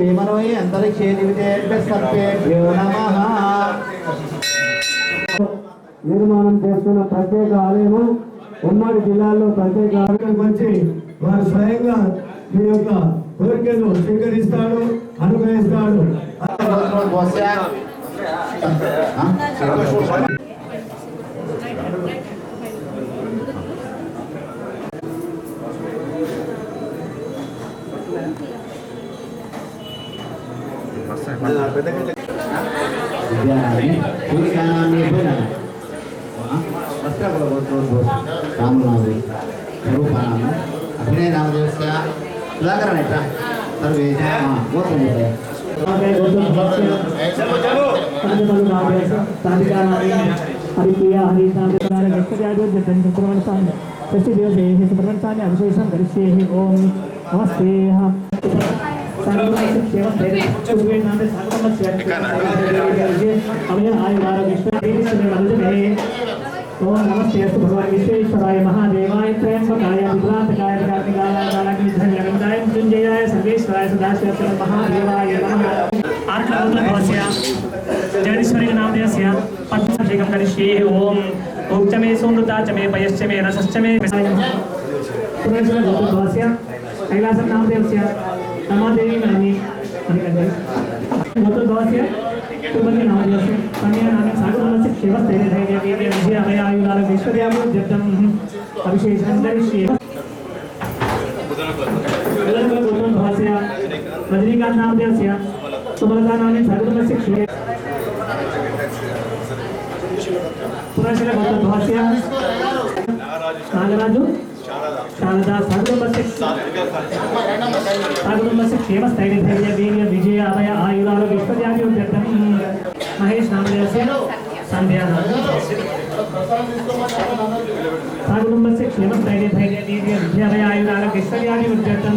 విమనమై అంతరిక్షే నిర్మాణం చేస్తున్న ప్రత్యేక ఆలయము ఉమ్మడి జిల్లాలో ప్రత్యేక ఆలయం వచ్చి వారు స్వయంగా మీ యొక్క కోరికను స్వీకరిస్తాడు అనుగ్రహిస్తాడు. రామనాథి రూపానామ అభినయ నామదేవస్య సుధాకరణ ఎట్లా సర్వే గోత్రం హరిప్రియ హరిశాంతి వ్యక్తివ్యాధి ప్రతి దివసే సుబ్రహ్మణ్యాన్ని అభిషేకం కరిష్యే ఓం నమస్తే ఓం నమస్తే అస్తు భగవాన్ విశ్వేశ్వరాయ మహాదేవాయ త్రయంబకాయ విభ్రాంతకాయ కార్తికాయ కాళాగ్నిధన్యగంధాయ మృత్యుంజయాయ సర్వేశ్వరాయ సదాశివ మహాదేవాయ जगदीश्वरी का नाम दिया सिया पद्म करिष्ये ओम उक्त मे सोनृता च मे पयश्च मे रसश्च कैलासम नाम देवस्य नमादेवी नामी भवतु द्वास्य कुर्वन्ति नाम देवस्य कन्या नामी सागरमस्य शिवस्तेन धैर्यमेव विजय अभयायुदान ऐश्वर्यामो जप्तम अभिषेचनं करिष्ये बुधनकुल गौतम भास्य रजनीकांत नाम देवस्य समाधानाने सर्वतमस्य क्षीरे पुनशिलभद्रभास्य नागराजु। शारदा सर्वतमस्य सर्वतमस्य क्षेमस्थैर्य धैर्य वीर्य विजय, अभय आयुरालो विश्वद्यापि उद्यतं महेश नामदेवस्य संध्या सर्वतमस्य क्षेमस्थैर्य धैर्य वीर्य विजय, अभय आयुरालो विश्वद्यापि उद्यतं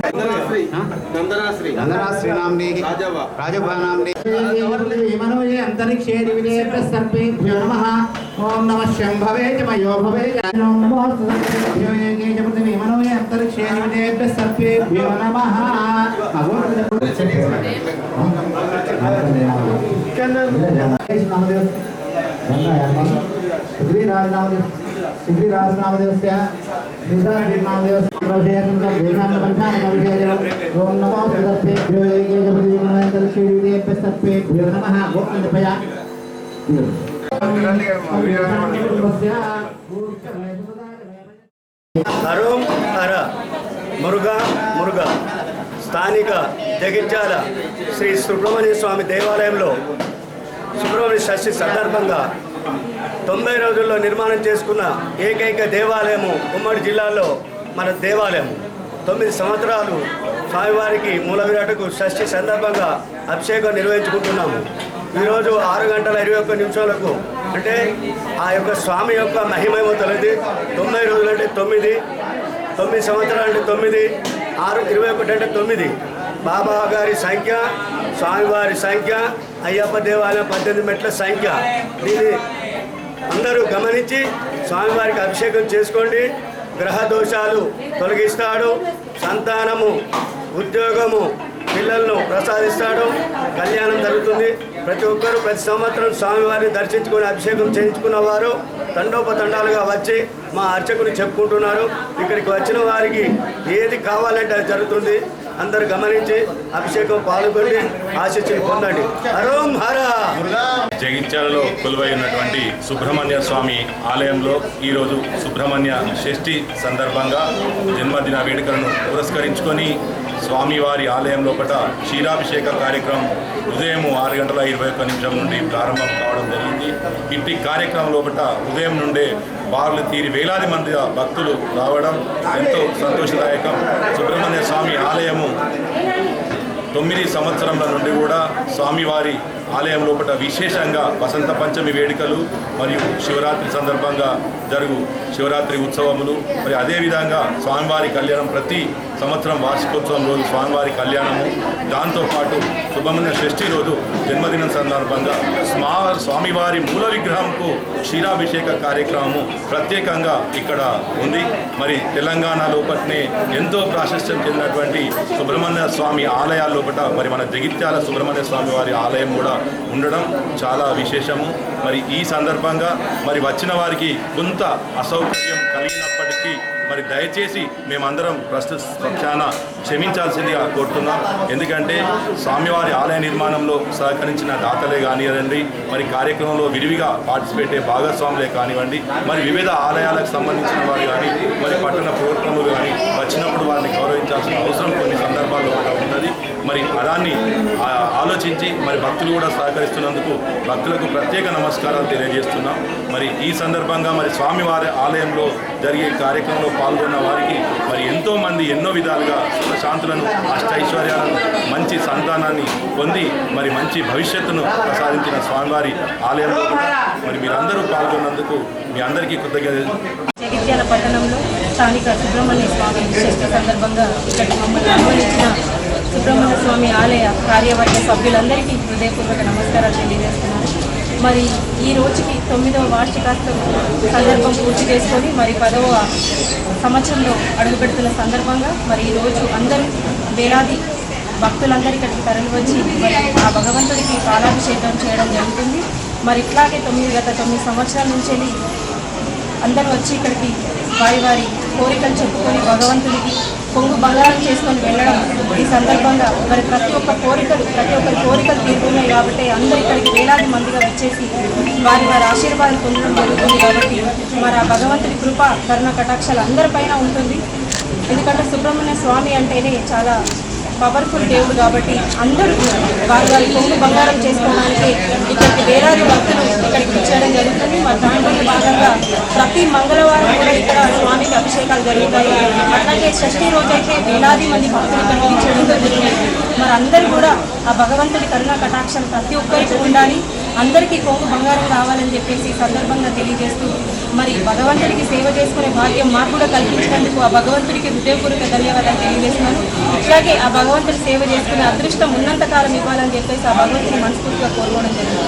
సత్యనారాయణ నామదేవస్య జయలక్ష్మీ నామి సాగుణమస్య క్షేమ శ్రీనామ్ని రాజభానామ్ని విమనమై అంతరిక్షే దివితేభ్య సర్పేభ్యో నమః. ఓం నమ శంభవే చ మయో భవే. విమనమై అంతరిక్షే దివితేభ్య సర్పేభ్యో నమః. సిద్ధిరాజ్ నామదేవ సిద్ధిరాజ్ నామదేవస్య సిద్ధార్థ నామదేవస్య ఓం నమో హరోం హర మురుగ మురుగ. స్థానిక జగిత్యాల శ్రీ సుబ్రహ్మణ్య స్వామి దేవాలయంలో సుబ్రహ్మణ్య షష్ఠి సందర్భంగా తొంభై రోజుల్లో నిర్మాణం చేసుకున్న ఏకైక దేవాలయము ఉమ్మడి జిల్లాలో మన దేవాలయం. తొమ్మిది సంవత్సరాలు స్వామివారికి మూల విరాటకు షష్ఠి సందర్భంగా అభిషేకం నిర్వహించుకుంటున్నాము. ఈరోజు ఆరు గంటల ఇరవై ఒక్క నిమిషాలకు అంటే ఆ యొక్క స్వామి యొక్క మహిమేమో తెలియదు. తొంభై రోజులు అంటే తొమ్మిది తొమ్మిది సంవత్సరాలు అంటే తొమ్మిది ఆరు ఇరవై ఒకటి అంటే తొమ్మిది. బాబా గారి సంఖ్య స్వామివారి సంఖ్య అయ్యప్ప దేవాలయం పద్దెనిమిది మెట్ల సంఖ్య. దీన్ని అందరూ గమనించి స్వామివారికి అభిషేకం చేసుకోండి. గ్రహ దోషాలు తొలగిస్తాడు సంతానము ఉద్యోగము పిల్లలను ప్రసాదిస్తాడు కళ్యాణం జరుగుతుంది. ప్రతి ఒక్కరూ ప్రతి సంవత్సరం స్వామివారిని దర్శించుకొని అభిషేకం చేయించుకున్న వారు తండోపతండాలుగా వచ్చి మా అర్చకుని చెప్పుకుంటున్నారు. ఇక్కడికి వచ్చిన వారికి ఏది కావాలంటే అది జరుగుతుంది. అందరు గమనించి అభిషేకం పాల్గొని ఆశీస్సులు పొందండి. హరోం హర జగిత్యాలలో కొలువై ఉన్నటువంటి సుబ్రహ్మణ్య స్వామి ఆలయంలో ఈరోజు సుబ్రహ్మణ్య షష్ఠి సందర్భంగా జన్మదిన వేడుకలను పురస్కరించుకొని స్వామివారి ఆలయం లోపల క్షీరాభిషేక కార్యక్రమం ఉదయం ఆరు గంటల ఇరవై ఒక్క నిమిషం నుండి ప్రారంభం కావడం జరిగింది. ఇంటి కార్యక్రమం లోపల ఉదయం నుండే బార్లు తీరి వేలాది మంది భక్తులు రావడం ఎంతో సంతోషదాయకం. సుబ్రహ్మణ్య స్వామి ఆలయము తొమ్మిది సంవత్సరంల నుండి కూడా స్వామివారి ఆలయం లోపల విశేషంగా వసంత పంచమి వేడుకలు మరియు శివరాత్రి సందర్భంగా జరుగు శివరాత్రి ఉత్సవములు. మరి అదేవిధంగా స్వామివారి కళ్యాణం ప్రతి సంవత్సరం వార్షికోత్సవం రోజు స్వామివారి కళ్యాణము. దాంతోపాటు సుబ్రహ్మణ్య షష్ఠి రోజు జన్మదినం సందర్భంగా స్మా స్వామివారి మూల విగ్రహంకు క్షీరాభిషేక కార్యక్రమము ప్రత్యేకంగా ఇక్కడ ఉంది. మరి తెలంగాణ లోపట్నే ఎంతో ప్రాశస్త్యం చెందినటువంటి సుబ్రహ్మణ్య స్వామి ఆలయాల లోపల మరి మన జగిత్యాల సుబ్రహ్మణ్య స్వామి వారి ఆలయం కూడా ఉండడం చాలా విశేషము. మరి ఈ సందర్భంగా మరి వచ్చిన వారికి కొంత అసౌకర్యం కలిగినప్పటికీ మరి దయచేసి మేమందరం ప్రస్తుత పక్షాన క్షమించాల్సిందిగా కోరుతున్నాం. ఎందుకంటే స్వామివారి ఆలయ నిర్మాణంలో సహకరించిన దాతలే కానివ్వండి మరి కార్యక్రమంలో విరివిగా పార్టిసిపేట్ అయ్యే భాగస్వాములే కానివ్వండి మరి వివిధ ఆలయాలకు సంబంధించిన వారు కానీ మరి పట్టణ ప్రోగ్రాములు కానీ వచ్చినప్పుడు వారిని గౌరవించాల్సిన అవసరం కొన్ని సందర్భాల్లో కూడా ఉన్నది మరి అదాన్ని ఆలోచించి మరి భక్తులు కూడా సహకరిస్తున్నందుకు భక్తులకు ప్రత్యేక నమస్కారాలు తెలియజేస్తున్నాం. మరి ఈ సందర్భంగా మరి స్వామివారి ఆలయంలో జరిగే కార్యక్రమంలో పాల్గొన్న వారికి మరి ఎంతో మంది ఎన్నో విధాలుగా సుఖశాంతులను అష్టైశ్వర్యాలను మంచి సంతానాన్ని పొంది మరి మంచి భవిష్యత్తును ప్రసాదించిన స్వామివారి ఆలయంలో మరి మీరందరూ పాల్గొన్నందుకు మీ అందరికీ కృతజ్ఞతలు. జగిత్యాల పట్టణంలో స్థానిక సుబ్రహ్మణ్య స్వామి విశిష్ట సందర్భంగా ఇక్కడ మమ్మల్ని ఆహ్వానించిన సుబ్రహ్మణ్య స్వామి ఆలయ కార్యవర్గ సభ్యులందరికీ హృదయపూర్వక నమస్కారాలు తెలియజేస్తున్నాను. మరి ఈ రోజుకి తొమ్మిదవ వార్షికోత్సవం సందర్భం పూర్తి చేసుకొని మరి పదవ సంవత్సరంలో అడుగుపెడుతున్న సందర్భంగా మరి ఈ రోజు అందరూ వేలాది భక్తులందరూ ఇక్కడికి తరలి వచ్చి మరి ఆ భగవంతుడికి పాలాభిషేకం చేయడం జరుగుతుంది. మరి ఇట్లాగే తొమ్మిది గత తొమ్మిది సంవత్సరాల నుంచి అందరూ వచ్చి ఇక్కడికి వారి వారి కోరికలు చెప్పుకొని భగవంతుడికి పొంగు బంగారం చేసుకొని వెళ్ళడం ఈ సందర్భంగా మరి ప్రతి ఒక్క కోరికలు ప్రతి ఒక్కరి కోరికలు తీరుతున్నాయి కాబట్టి అందరూ ఇక్కడికి వేలాది మందిగా వచ్చేసి వారి వారి ఆశీర్వాదం పొందడం జరుగుతుంది కాబట్టి మరి ఆ భగవంతుడి కృప కరుణ కటాక్షాలు అందరిపైన ఉంటుంది. ఎందుకంటే సుబ్రహ్మణ్య స్వామి అంటేనే చాలా పవర్ఫుల్ దేవుడు కాబట్టి అందరూ వారి వారి కొంగు బంగారం చేసుకోవడానికి ఇక్కడికి వేలాది భక్తులు ఇక్కడికి వచ్చేయడం జరుగుతుంది. మరి దాంట్లో భాగంగా ప్రతి మంగళవారం కూడా ఇక్కడ స్వామికి అభిషేకాలు జరుగుతాయి. అట్లాగే షష్ఠి రోజైతే వేలాది మంది భక్తులు ఇక్కడికి చేయడం జరుగుతుంది. మరి అందరూ కూడా ఆ భగవంతుడి కరుణా కటాక్షం ప్రతి ఒక్కరికి ఉండాలి. అందరికీ కొంగు బంగారం కావాలని చెప్పేసి సందర్భంగా తెలియజేస్తూ మరి భగవంతుడికి సేవ చేసుకునే భాగ్యం మాకు కూడా కల్పించినందుకు ఆ భగవంతుడికి హృదయపూర్వక ధన్యవాదాలు తెలియజేస్తున్నాను. ఇట్లాగే ఆ భగవంతుడి సేవ చేసుకునే అదృష్టం ఉన్నంత కాలం ఇవ్వాలని చెప్పేసి ఆ భగవంతుని మనస్ఫూర్తిగా కోరుకోవడం జరిగింది.